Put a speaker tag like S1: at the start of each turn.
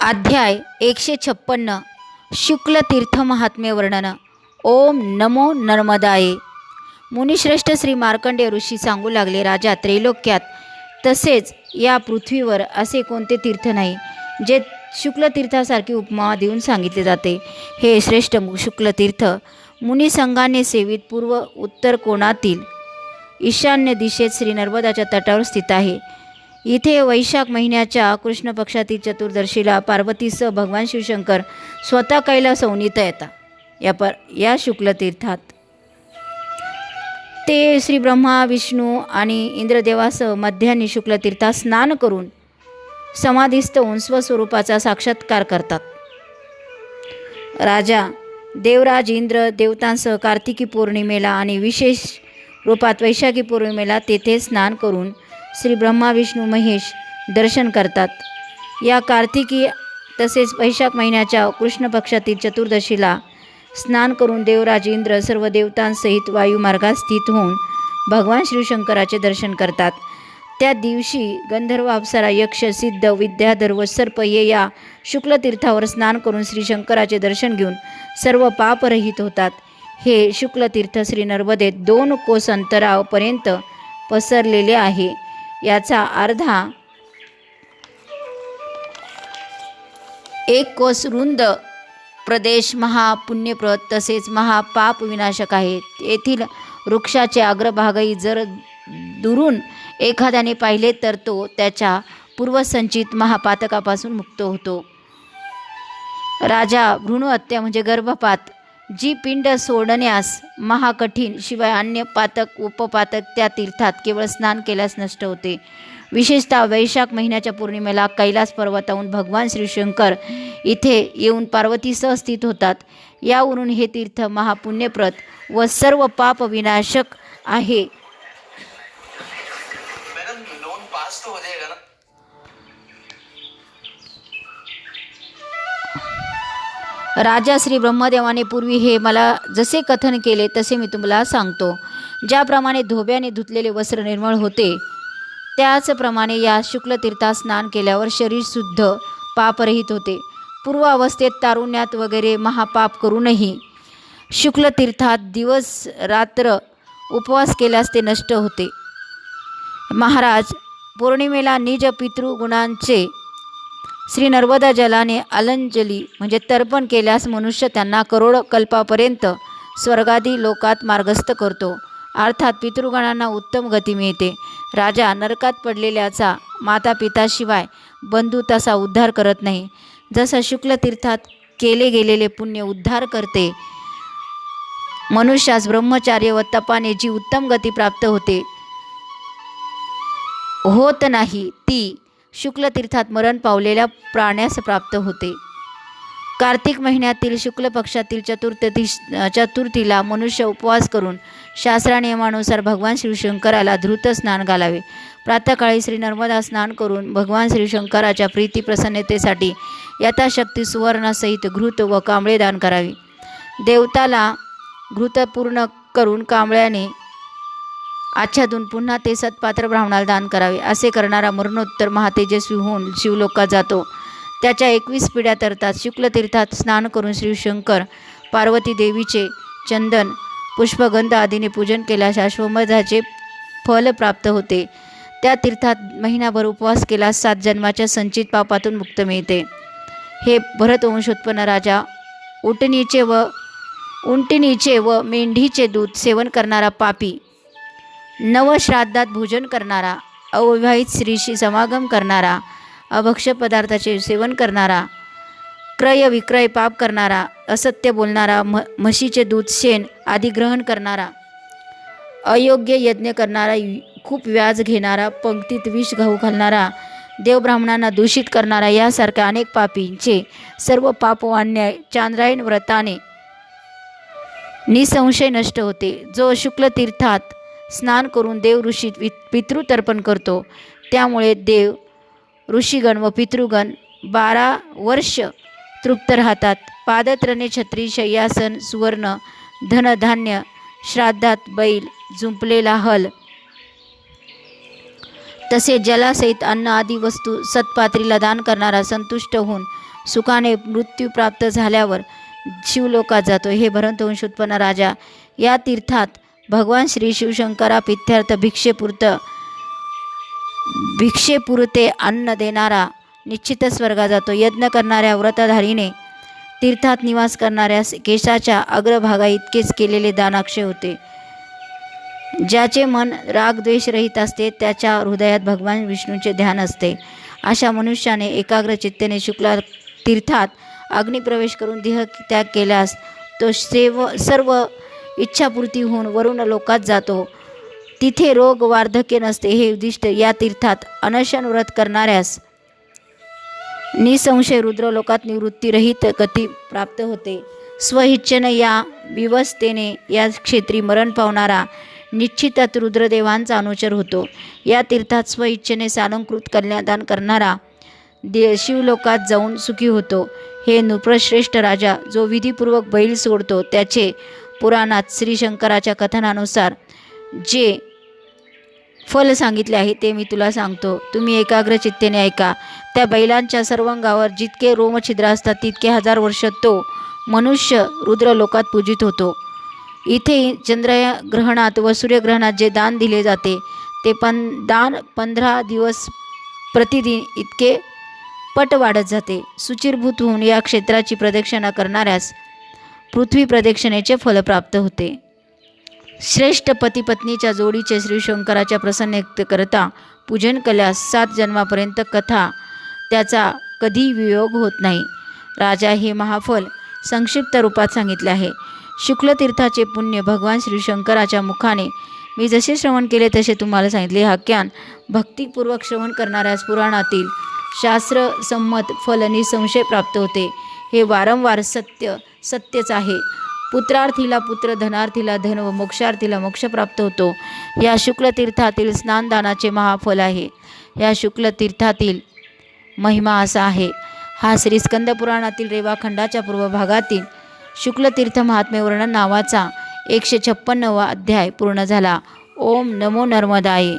S1: अध्याय एकशे छप्पन्न. शुक्ल तीर्थ महात्म्य वर्णन. ओम नमो नर्मदाये. मुनिश्रेष्ठ श्री मार्कंडेय ऋषी सांगू लागले राजा त्रैलोक्यात तसेच या पृथ्वीवर असे कोणते तीर्थ नाही जे शुक्ल तीर्थासारखी उपमा देऊन सांगितले जाते हे श्रेष्ठ मु- शुक्ल तीर्थ मुनिसंघाने सेवित पूर्व उत्तर कोणातील ईशान्य दिशेत श्री नर्मदाच्या तटावर स्थित आहे. इथे वैशाख महिन्याच्या कृष्ण पक्षातील चतुर्दशीला पार्वतीसह भगवान शिवशंकर स्वतः कैलास अवनीत येतात. या पर या शुक्लतीर्थात. ते श्री ब्रह्मा विष्णू आणि इंद्रदेवासह मध्यान्ही शुक्लतीर्थात स्नान करून समाधीस्थ होऊन स्वस्वरूपाचा साक्षात्कार करतात. राजा देवराज इंद्र देवतांसह कार्तिकी पौर्णिमेला आणि विशेष रूपात वैशाखी पौर्णिमेला तेथे स्नान करून श्री ब्रह्मा विष्णू महेश दर्शन करतात. या कार्तिकी तसेच वैशाख महिन्याच्या कृष्ण पक्षातील चतुर्दशीला स्नान करून देवराज इंद्र सर्व देवतांसहित वायुमार्गात स्थित होऊन भगवान शिवशंकराचे दर्शन करतात. त्या दिवशी गंधर्व अप्सरा यक्ष सिद्ध विद्याधर व सर्प ये या शुक्ल तीर्थावर स्नान करून श्री शंकराचे दर्शन घेऊन सर्व पापरहित होतात. हे शुक्लतीर्थ श्री नर्मदेत दोन कोस अंतरापर्यंत पसरलेले आहे. याचा अर्धा एक कोस रुंद प्रदेश महापुण्यप्रद तसेच महापाप विनाशक आहे येथील वृक्षाचे अग्रभागही जर दुरून एखाद्याने पाहिले तर तो त्याच्या पूर्वसंचित महापातकापासून मुक्त होतो. राजा भ्रूणहत्या म्हणजे गर्भपात. जी पिंड सोडण्यास महाकठीण शिवाय अन्य पातक उपपातक त्या तीर्थात केवळ स्नान केल्यास नष्ट होते. विशेषतः वैशाख महिन्याच्या पौर्णिमेला कैलास पर्वताहून भगवान श्रीशंकर इथे येऊन पार्वतीसह स्थित होतात. यावरून हे तीर्थ महापुण्यप्रत व सर्व पाप विनाशक आहे राजा श्री ब्रह्मदेवाने पूर्वी हे मला जसे कथन केले तसे मी तुम्हाला सांगतो. ज्याप्रमाणे धोब्याने धुतलेले वस्त्र निर्मळ होते त्याचप्रमाणे या शुक्ल तीर्थात स्नान केल्यावर शरीर शुद्ध पापरहित होते. पूर्वावस्थेत तारुण्यात वगैरे महापाप करूनही शुक्ल तीर्थात दिवस रात्र उपवास केल्यास ते नष्ट होते. महाराज पौर्णिमेला निज पितृगुणांचे श्री नर्मदा जलाने अलंजली म्हणजे तर्पण केल्यास मनुष्य त्यांना करोड कल्पापर्यंत स्वर्गादी लोकात मार्गस्थ करतो. अर्थात पितृगणांना उत्तम गती मिळते. राजा नरकात पडलेल्याचा माता पिताशिवाय बंधू तसा उद्धार करत नाही. जसं शुक्ल तीर्थात केले गेलेले पुण्य उद्धार करते मनुष्यास ब्रह्मचार्य व तपाने जी उत्तम गती प्राप्त होते होत नाही ती शुक्ल तीर्थात मरण पावलेल्या प्राण्यास प्राप्त होते. कार्तिक महिन्यातील शुक्ल पक्षातील चतुर्थी चतुर्थीला मनुष्य उपवास करून शास्त्रानियमानुसार भगवान शिवशंकराला धृत स्नान घालावे. प्रातःकाळी श्री नर्मदा स्नान करून भगवान श्रीशंकराच्या प्रीती प्रसन्नतेसाठी यथाशक्ती सुवर्णासहित घृत व कांबळे दान करावे. देवताला घृत पूर्ण करून कांबळ्याने आच्छादून पुन्हा ते सत्पात्र ब्राह्मणाला दान करावे. असे करणारा मरणोत्तर महातेजस्वी होऊन शिवलोकात जातो. त्याच्या एकवीस पिढ्या तरतात शुक्ल तीर्थात स्नान करून शिवशंकर पार्वती देवीचे चंदन पुष्पगंध आदीने पूजन केल्यास अश्वमधाचे फल प्राप्त होते. त्या तीर्थात महिनाभर उपवास केल्यास सात जन्माच्या संचित पापातून मुक्त मिळते. हे भरतवंशोत्पन्न राजा उटणीचे व उंटणीचे व मेंढीचे दूध सेवन करणारा पापी नवश्राद्धात भोजन करणारा अविवाहित स्त्रीशी समागम करणारा अभक्ष पदार्थाचे सेवन करणारा क्रय विक्रय पाप करणारा असत्य बोलणारा म म्हशीचे दूध शेण आदी ग्रहण करणारा अयोग्य यज्ञ करणारा खूप व्याज घेणारा पंक्तीत विष घाऊ घालणारा देवब्राह्मणांना दूषित करणारा यासारख्या अनेक पापींचे सर्व पाप अन्याय चांद्रायण व्रताने निसंशय नष्ट होते. जो शुक्ल तीर्थात स्नान करून देव ऋषी पितृतर्पण करतो. त्यामुळे देव ऋषीगण व पितृगण बारा वर्ष तृप्त राहतात. पादत्रणे छत्री शय्यासन सुवर्ण धनधान्य श्राद्धात बैल जुंपलेला हल. तसे जलासहित अन्न आदी वस्तू सत्पात्रीला दान करणारा संतुष्ट होऊन सुखाने मृत्यू प्राप्त झाल्यावर शिवलोकात जातो. हे भरंतवंश उत्पन्न राजा या तीर्थात भगवान श्री शिवशंकरा पित्यार्थ भिक्षेपुरत भिक्षेपुरते अन्न देणारा निश्चितच स्वर्गात जातो. यज्ञ करणाऱ्या व्रतधारीने तीर्थात निवास करणाऱ्या केशाच्या अग्रभागा इतकेच केलेले दानाक्षे होते. ज्याचे मन राग द्वेष रहित असते त्याच्या हृदयात भगवान विष्णूचे ध्यान असते. अशा मनुष्याने एकाग्र चित्तेने शुक्ला तीर्थात अग्निप्रवेश करून देह त्याग केल्यास तो सेव सर्व इच्छापूर्ती होऊन वरुण लोकात जातो. तिथे रोग वार्धक्य नसते हे उद्दिष्ट या तीर्थात अनशन व्रत करणाऱ्यास. निसंशय रुद्रलोकात निवृत्तीरहित गती प्राप्त होते. स्वइच्छेने या विवस्थेने या क्षेत्री मरण पावणारा निश्चितच रुद्रदेवांचा अनुचर होतो. या तीर्थात स्वइच्छेने सालंकृत कन्यादान करणारा दे शिवलोकात जाऊन सुखी होतो. हे नृप्रश्रेष्ठ राजा जो विधीपूर्वक बैल सोडतो त्याचे पुराणात श्री शंकराच्या कथनानुसार जे फल सांगितले आहे ते मी तुला सांगतो. तुम्ही एकाग्र चित्तेने ऐका. त्या बैलांच्या सर्वांगावर जितके रोमछिद्र असतात तितके हजार वर्ष तो मनुष्य रुद्रलोकात पूजित होतो. इथे चंद्रग्रहणात व सूर्यग्रहणात जे दान दिले जाते ते पण दान पंधरा दिवस प्रतिदिन इतके पट वाढत जाते. सुचिरभूत होऊन या क्षेत्राची प्रदक्षिणा करणाऱ्यास पृथ्वी प्रदक्षिणेचे फल प्राप्त होते. श्रेष्ठ पती पत्नीच्या जोडीचे श्री शंकराच्या प्रसन्न करता पूजन केल्यास सात जन्मापर्यंत कथा त्याचा कधी वियोग होत नाही. राजा हे महाफल संक्षिप्त रूपात सांगितले आहे. शुक्लतीर्थाचे पुण्य भगवान श्री शंकराच्या मुखाने मी जसे श्रवण केले तसे तुम्हाला सांगितले. हा ज्ञान भक्तिपूर्वक श्रवण करणाऱ्यास पुराणातील शास्त्रसंमत फलनी संशय प्राप्त होते. हे वारंवार सत्य सत्यच आहे. पुत्रार्थीला पुत्र धनार्थीला धन व मोक्षार्थीला मोक्ष प्राप्त होतो. या शुक्लतीर्थातील स्नानदानाचे महाफल आहे. या शुक्लतीर्थातील महिमा असा आहे. हा श्री स्कंद पुराणातील रेवाखंडाच्या पूर्व भागातील शुक्लतीर्थ महात्म्यवर्णन नावाचा एकशे छप्पन्नवा अध्याय पूर्ण झाला. ओम नमो नर्मदाये.